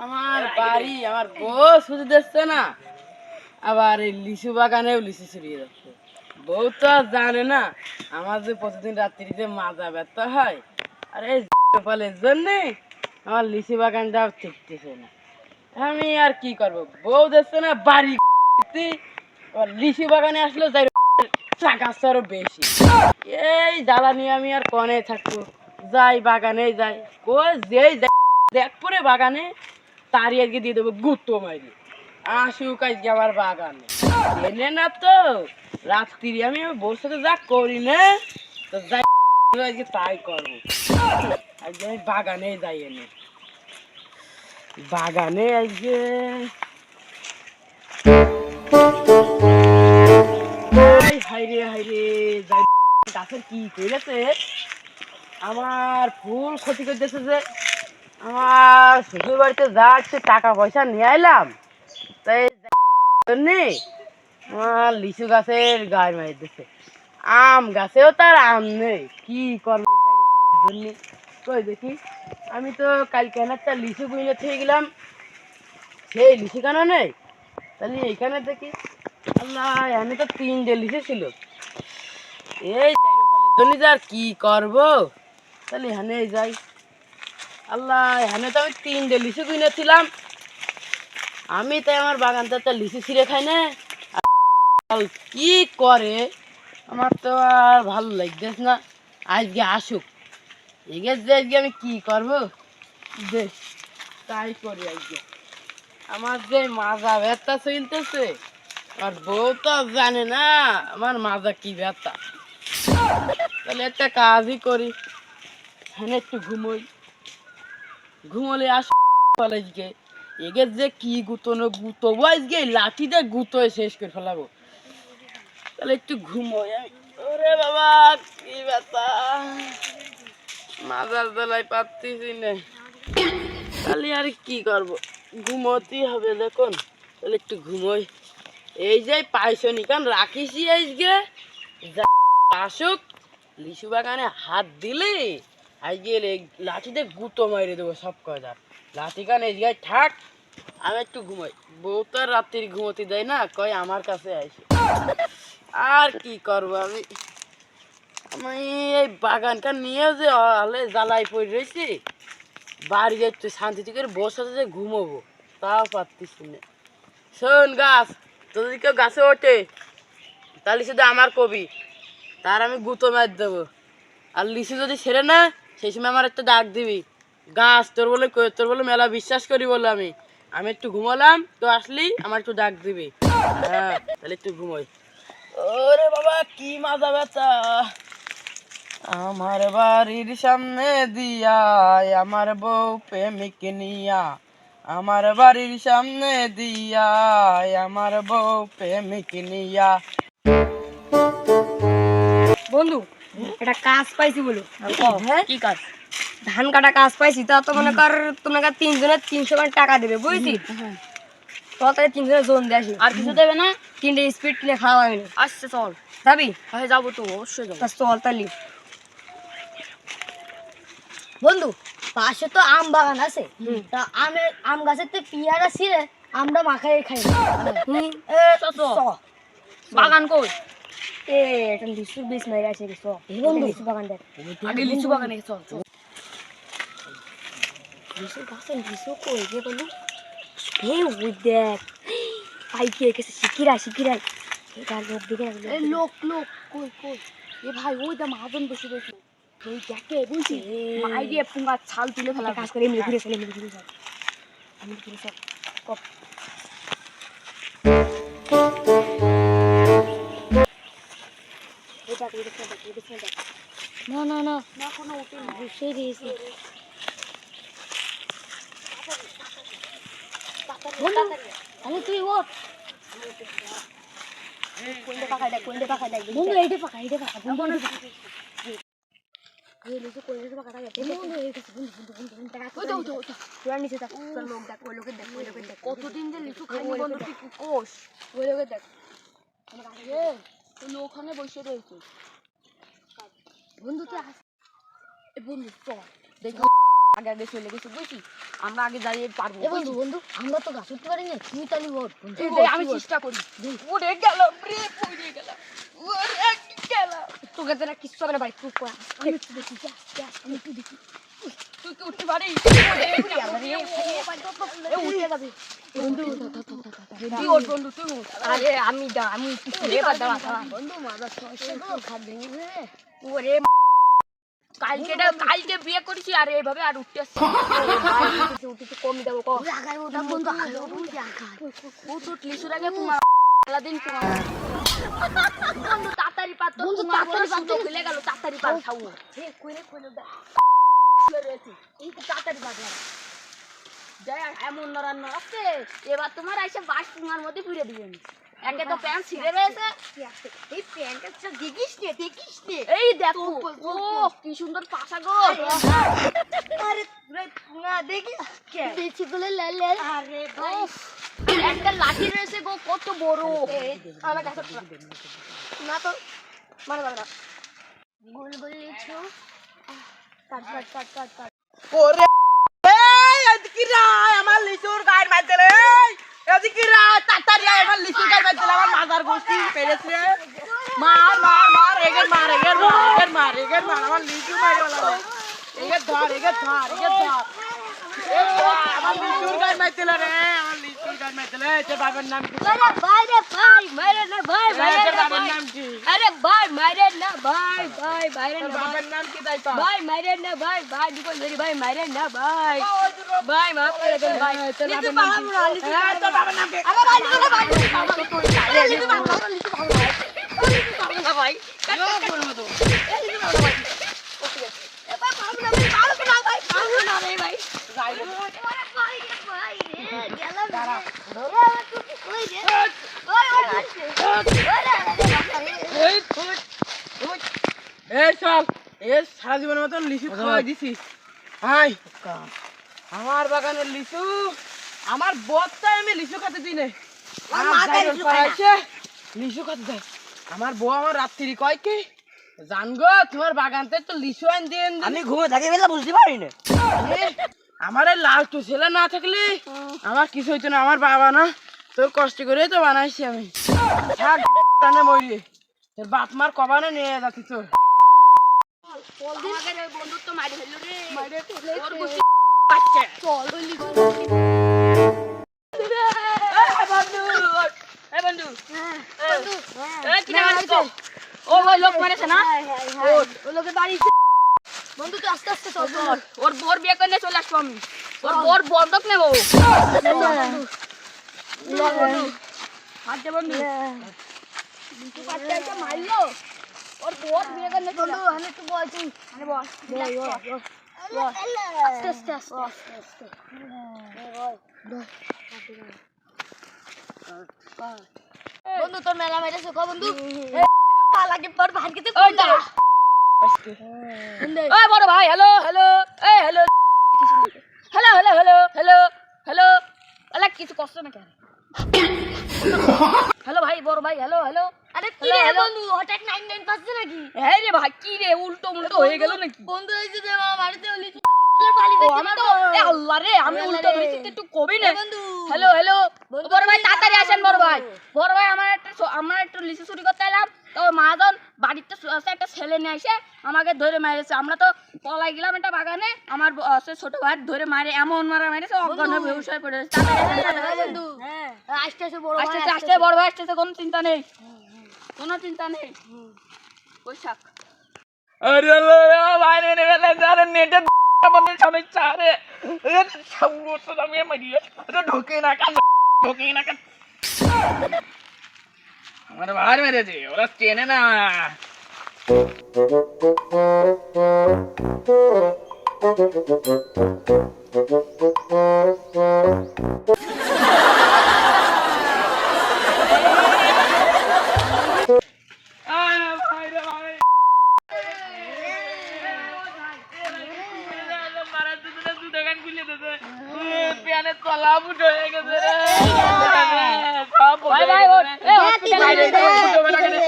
আমার বাড়ি আমার বউ শুধু দেখছে না। আবার এই লিচু বাগানেও লিচু ছড়িয়ে যাচ্ছে বউ তো আর জানে না আমার যে প্রতিদিন রাত্রিতে মাজা ব্যথা হয় আর এই ফলের জন্যে আমার লিচু বাগানটাও ঠিকতেছে না। আমি আর কি করব? বউ দেখছে না বাড়ি আবার লিচু বাগানে আসলে যাই টাকা আরও বেশি। এই জ্বালা নিয়ে আমি আর কনে থাকব? যাই বাগানে যাই। কই যেই যাই দেখ পরে বাগানে তারই আজকে দিয়ে দেবো গুত্তো মারি আমার বাগানে। এনে না তো, রাত্রি আমি সাথে যা করি না, তো যাই আজকে তাই করব। আজকে আমি বাগানে যাই এনে। বাগানে আজকে হাই হাই রে হাই রে, যাই গাছের কি করেছে আমার ফুল ক্ষতি করে করতেছে যে আমার শ্বশুর বাড়িতে যা টাকা পয়সা নিয়ে আইলাম, তাই জন্যে আমার লিচু গাছের গায়ে মারি দিচ্ছে আম গাছেও তার আম নেই, কি করব কই দেখি, আমি তো কালকে একটা লিচু কিনে থেকে গেলাম, সেই লিচু কেন নেই? তাহলে এইখানে দেখি, আল্লাহ আমি তো তিনটে লিচু ছিল। এই জন্য আর কি করব? তাহলে এখানে যাই। আল্লাহ, এখানে তো আমি তিনটে লিচু কিনেছিলাম। আমি তাই আমার বাগানটা একটা লিচু ছিঁড়ে খাই না। কি করে? আমার তো আর ভালো লাগতেছে না। আজকে আসুক। এগে যে আজকে আমি কি করব? দে, তাই করি আজকে। আমার যে মাজা ব্যথা চলতেছে, আর বউ তো জানে না আমার মাজা কি ব্যথা। তাহলে একটা কাজই করি। হ্যাঁ একটু ঘুমোই। ঘুমোলে আস আজকে। এগে যে কি গুতনো গুতবো আজকে লাঠি লাঠিতে গুতোয় শেষ করে ফেলাবো। তাহলে একটু আমি। ওরে বাবা, কি ব্যথা। মাজার দলাই পাচ্ছিস না। তাহলে আর কি করব? ঘুমোতেই হবে দেখুন। তাহলে একটু ঘুমোই। এই যে পাইছনি কারণ রাখিসই আজকে? আসুক, লিচু বাগানে হাত দিলে। আজকে লাঠিতে গুঁতো মাইরে দেবো সব কয়দার লাঠি কান এই জায়গায় থাক, আমি একটু ঘুমাই। বউ তো আর রাত্রি ঘুমোতে দেয় না, কয় আমার কাছে আসে আর কি করব আমি? আমি এই বাগানটা নিয়ে যে হলে জ্বালাই পড়ে রয়েছি, বাড়ি যাচ্ছে শান্তি করে বসে যে ঘুমোবো, তাও পারতিস না। শোন গাছ, যদি কেউ গাছে ওঠে, তাহলে শুধু আমার কবি, তার আমি গুঁতো মার দেবো। আর লিচু যদি ছেড়ে না সেই সময় আমার একটা ডাক দিবি। গাছ, তোর বলে তোর বলে মেলা বিশ্বাস করি বলে আমি। আমি একটু ঘুমালাম, তো আসলি, আমার একটু ডাক দিবি। হ্যাঁ তাহলে একটু ঘুমোই। ওরে বাবা, কি মাজা ব্যথা আমার বাড়ির সামনে দিয়া আমার বউ প্রেমিক নিয়া। আমার বাড়ির সামনে দিয়া আমার বউ প্রেমিক নিয়া। বন্ধু একটা কাজ পাইছি বলো। হ্যাঁ কি কাজ? ধান কাটা কাজ পাইছি তা তো মনে কর তোমাকে তিনজনের তিনশো টাকা দেবে বুঝছি? তাহলে তিনজনের জোন দিয়ে আসি। আর কিছু দেবে না? তিনটে স্পিড কিনে খাওয়া আসছে চল। যাবি? হ্যাঁ যাব তো অবশ্যই যাব। চল তাহলে। বন্ধু পাশে তো আম বাগান আছে। তা আমের আম গাছের তো পিয়ারা ছিঁড়ে আমরা মাখাই খাই। বাগান কই? এ এটা লিচুর বীজ মেরে আছে রে, চ। বন্ধু। লিচু বাগান দেখ আগে লিচু বাগানে চল চল। লিচু গাছে লিচু কই গে বন্ধু হে ওই দেখ। পাইকে এসে শিকিরা শিকিরা। এটা লোক এই লোক লোক কই কই? এ ভাই ওই দা মাজন বসে রয়েছে। ওই দেখে বলছি মাই দিয়ে পুঙ্গা ছাল তুলে ফেলা কাজ করে এমনি ঘুরে চলে এমনি ঘুরে চল। এমনি ঘুরে চল। কপ এটা এটা এটা এটা এটা না না না না কোনো উঠে না বসে দিয়েছি তাহলে তুই ওঠ কোনটা পাকা দেখ কোনটা পাকা দেখ বন্ধু এইটা পাকা এইটা পাকা বন্ধু এই লিচু কোন লিচু পাকা দেখ বন্ধু এইটা বন্ধু বন্ধু বন্ধু বন্ধু টাকা ওই তো ওই তো ওই তোরা নিচে দেখ তোর লোক দেখ ওই লোকের দেখ ওই লোকের দেখ কতদিন যে লিচু ওই খাইনি বন্ধু দেখ। তুই কোষ ওই লোকের দেখ আমার কাছে দে। ওখানে বসে রয়েছিস বন্ধু তুই আস। এ বন্ধু চল। দেখো আগে আগে চলে গেছে বুঝছি আমরা আগে যাই পারব বন্ধু বন্ধু আমরা তো গাছ উঠতে পারি না তুই তাহলে তুই আমি চেষ্টা করি। উড়ে গেল রে পড়ে গেল উড়ে গেল তোকে তো না কিচ্ছু হবে না ভাই তুই কর। আমি একটু দেখি আমি একটু দেখি। তুই কি উঠতে পারিস? উঠে যাবে। বন্ধু। তুই বন্ধু তুই আরে আমি দা আমি বন্ধু। ওরে কালকে কালকে বিয়ে করেছি আর এইভাবে আর উঠতে উঠেছি দেবো লিচুর আগে আলাদিন বন্ধু তাড়াতাড়ি পাত বন্ধু, তাড়াতাড়ি পাত। খুলে গেল তাড়াতাড়ি পাত খাও এ, কইরে, কইরে দে। তাড়াতাড়ি পাত যাই এমন নরান নড়াচ্ছে এবার তোমার আইসে বাস তোমার মধ্যে ফিরে দিবেন একে তো প্যান্ট ছিঁড়ে রয়েছে। এই প্যান্টটা দেখিস নে দেখিস নে। এই দেখো ও কি সুন্দর পাশা গো। আরে না দেখিস দেখি বলে লাল লাল আরে ভাই। একটা লাঠি রয়েছে গো কত বড়। আমার কাছে না তো মানে বাবা গোল গোল লিচু কাট কাট কাট কাট কাট। ওরে এই এদিকে রায় আমার লিচুর গায়ের মাঝে রে এদিকে রায় তাড়াতাড়ি আয় আমার লিচুর গায়ের মাঝে আমার মাজার গোষ্ঠী পেরেছে মার মার মার এগের মার এগের মার এগের মার এগের মার আমার লিচু মারে বলা এগের ধর এগের ধর এগের ধর এ ধর, আমার লিচুর গায়ের মাঝে রে আমার লিচুর গায়ের মাঝে রে তোর বাবার নাম কি? আরে ভাই রে ভাই মারে না ভাই ভাই না বাবার ভাই। নাম কি? আরে ভাই মারে না ভাই ভাই ভাই ভাই। বাবার নাম কি তাই তো ভাই মারে না ভাই ভাই দুটো ধরি ভাই মারে না ভাই। ভাই মাফ করে দেন ভাই। লিচু বাবার নাম কি? লিচু ভাই ভাই বাবার নাম কি? আরে ভাই ভাই লিচু পাড়া, লিচু পাড়া লিচু পাড়া ভাই বলব তো এ ভাই পাবো না ভাই পাবো না ভাই পাবো না রে ভাই যাই রে। ওরে ভাই রে ভাই রে গেলাম রে ধরে আমার টুপি কই রে ওই ওই ওরে এই তুই তুই এই সব এ সারা জীবনের মতন লিচু খাওয়াই দিছিস হাই! আমার বাগানের লিচু আমার বত্তায় আমি লিচু খেতে দিই নাই। লিচু খেতে দেয়। আমার বউ আমার রাত্রি কয় কি জানগো তোমার বাগানতে তো লিচু আন দিন আমি ঘুমে থাকি বেলা বুঝতে পারি না। আমার লাল টু ছেলে না থাকলে আমার কিছু হইতো না আমার বাবা না। তোর কষ্ট করে তো বানাইছি আমি। থাক তোর বাপ মার কবানে নিয়ে যাচ্ছি তোর। আমাদের ওই বন্ধুত্ব মারি ফেলল রে। মারে ফেলেছে। ওর গুছি বাচ্চা চল বলি বন্ধু বন্ধু। বন্ধু। কি জানিস তো ও ওই লোক মেরেছে না? ওই লোকের বাড়ি। বন্ধু তুই আস্তে আস্তে চল ওর বোর বিয়ে করে চলে আসব আমি। ওর বোর বন্ধক নেব। হাত দে বন্ধু। মারলো। ওর করে নিয়ে চলে বন্ধু আমি একটু বল তুই মানে বল বল বল বল আস্তে আস্তে আস্তে আস্তে আস্তে বন্ধু তোর মেলা মেরেছে কো বন্ধু পালাকে পর ভাত খেতে ওই দাঁড়া এই বড় ভাই হ্যালো হ্যালো এই hello hello hello hello hello hello আলা কিছু কষ্ট না কেন হ্যালো ভাই বড় ভাই হ্যালো হ্যালো আরে কি রে বন্ধু হঠাৎ নাইন নাইন পাচ্ছে নাকি? হ্যাঁ রে ভাই কি রে উল্টো উল্টো হয়ে গেল নাকি? বন্ধু এই যে আমার বাড়িতে ওলি পালি ও আমি তো এ আল্লাহ রে আমি উল্টো ধরেছি একটু কবি না। Hello hello. বড় ভাই তাড়াতাড়ি আসেন বড় ভাই। বড় ভাই আমার একটা আমার একটু লিচু চুরি করতে এলাম। তো মহাজন বাড়িতে একটা ছেলে নিয়ে এসে আমাকে ধরে মেরেছে। আমরা তো পলাই গেলাম একটা বাগানে। আমার সে ছোট ভাই ধরে মারে এমন মারা মেরেছে অজ্ঞান হয়ে হয়ে হ্যাঁ আস্তে আস্তে বড় ভাই আস্তে আস্তে বড় ভাই আসতেছে কোনো চিন্তা নেই। কোনো চিন্তা নেই বৈশাখ আরে বাইরে নেবে যারে নেটে আমাদের সমস্যা আরে সব আমি মারিয়ে ঢোকে না কান ঢোকে না কান আমার বাহার মেরেছে ওরা চেনে না ভাইরে ভাই ভাই ভাই ওঠ এ হসপিটালে ভাই, নিয়ে যাও, ফুটো বেলা গেলে।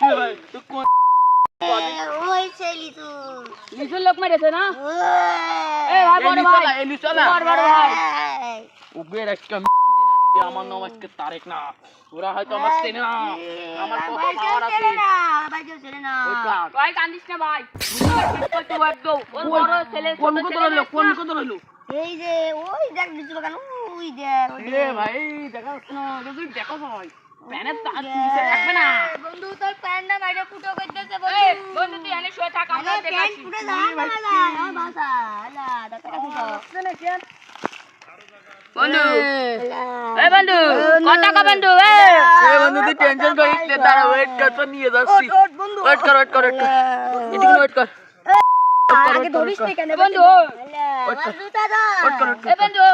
ভাই, এ ভাই, তুই কোন ওই ছেলি তো নিচের লোক মেরেছে না? এ ভাই বড় ভাই। এ নিচে না বড় বড় ভাই উবের একটা আমার নাম আজকে তারেক না। ওরা হয়তো আমার চেনে না। আমার কত পাওয়ার আছে। ভাই কান্দিস না ভাই। কত একদম ওর বড় ছেলে কোন কত রইল কোন কত রইল এই যে ওই দেখ নিচু বাগান ওই দেখ এ ভাই দেখা না যদি দেখো ভাই। প্যানের তার নিচে রাখবে না। বন্ধু তোর প্যান্টটা বাইরে ফুটো করতেছে এই বন্ধু। তুই এনে শুয়ে থাক আমরা দেখাচ্ছি। পুরো যা না না বাসা আলা দেখা দেখো বন্ধু। এই বন্ধু কত টাকা বন্ধু এ? বন্ধু তুই টেনশন করিস না দাঁড়া ওয়েট কর তো নিয়ে যাচ্ছি। ওয়েট কর ওয়েট কর ওয়েট কর। এদিকে ওয়েট কর। আগে ধরিস নি কেন বন্ধু আমার জুতা ওয়েট কর ওয়েট কর। বন্ধু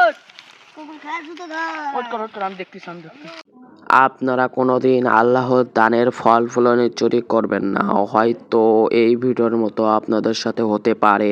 কুকুর খায় জুতা দাও ওয়েট কর ওয়েট কর আমি দেখতেছি আমি দেখতেছি। আপনারা কোনোদিন আল্লাহর দানের ফল ফলনের চুরি করবেন না। হয়তো এই ভিডিওর মতো আপনাদের সাথে হতে পারে।